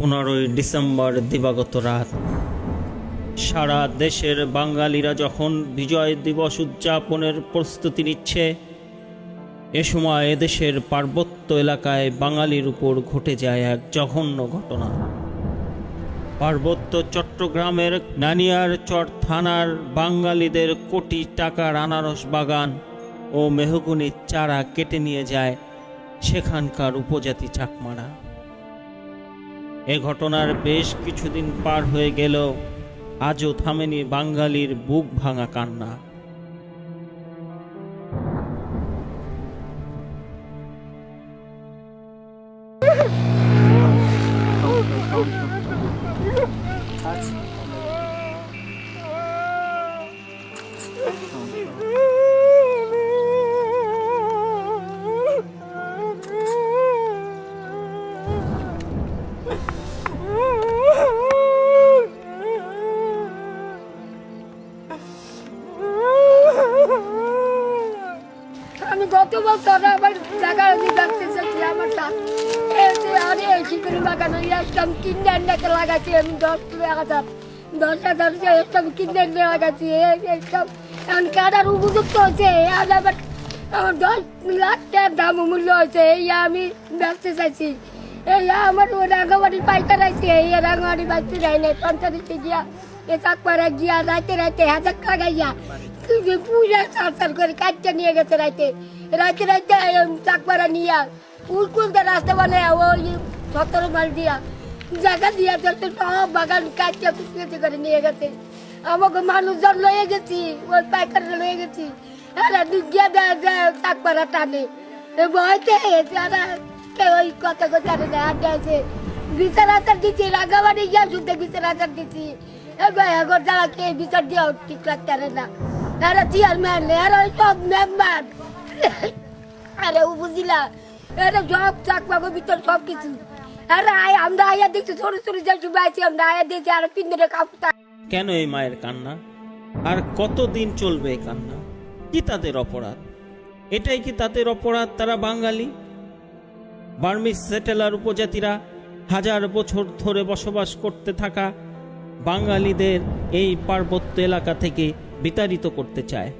পনেরোই ডিসেম্বর দিবাগত রাত। সারা দেশের বাঙালিরা যখন বিজয় দিবস উদযাপনের প্রস্তুতি নিচ্ছে, এ সময় এদেশের পার্বত্য এলাকায় বাঙালির উপর ঘটে যায় এক জঘন্য ঘটনা। পার্বত্য চট্টগ্রামের নানিয়ার চর থানার বাঙালিদের কোটি টাকার আনারস বাগান ও মেহগুনির চারা কেটে নিয়ে যায় সেখানকার উপজাতি চাকমারা। এ ঘটনার বেশ কিছুদিন পার হয়ে গেল। আজও থামেনি বাঙালির বুক ভাঙা কান্না। গত বছর আমার জায়গা আমি ব্যবসা চাচ্ছি আমার এতে আরে শিবির লাগানো একদম কিনে নাকে লাগাচ্ছি আমি দশ হাজার দশ হাজার একদম কিনে লাগাচ্ছি একদম এখন কাটার উপযুক্ত হচ্ছে আর আবার আমার দশ লাখ টাকার দাম মূল্য হচ্ছে এই আমি ব্যবসা চাইছি। এই আমার রাঙামাটি পাইকার আছে এই রাঙামাটি বাইতে যায় না পঞ্চায়েতে গিয়া এ চাকপাড়া গিয়া রাতে রাতে হাজার টাকা গিয়া পূজা সার সার করে কাজটা নিয়ে গেছে রাতে রাতে রাতে চাকপাড়া নিয়ে উল্কুলতে রাস্তা বানায় ওই সতেরো মাল দিয়া জায়গা দিয়া চলতে বাগান কুচকেছে করে নিয়ে গেছে। আমাকে মানুষজন লয়ে গেছি, ওই পাইকারে লয়ে গেছি। এরা গিয়া দেয় চাকপাড়া টানে। ভয়তে যারা ওই কথা কথা আড্ডা আছে বিচার আচার দিচ্ছি রাগাবাড়ি গিয়া শুনতে বিচার আচার দিচ্ছি এবার এখন কে বিচার দিয়েও ঠিক লাগতে না। এরা চেয়ারম্যান এরা সব মেম্বার আরে বুঝিলা এরা সব চাকমাগো ভিতর সব কিছু আরে আয়, আমরা আয়া দেখছি ছোট ছোট যাচ্ছি বাইছি আমরা আয়া দেখছি, আর পিন্দরে কাপড় কেন এই মায়ের কান্না? আর কতদিন চলবে এই কান্না? কি তাদের অপরাধ? এটাই কি তাদের অপরাধ তারা বাঙালি? বার্মিস সেটেলার উপজাতিরা হাজার বছর ধরে বসবাস করতে থাকা বাঙালিদের এই পার্বত্য এলাকা থেকে বিতাড়িত করতে চায়।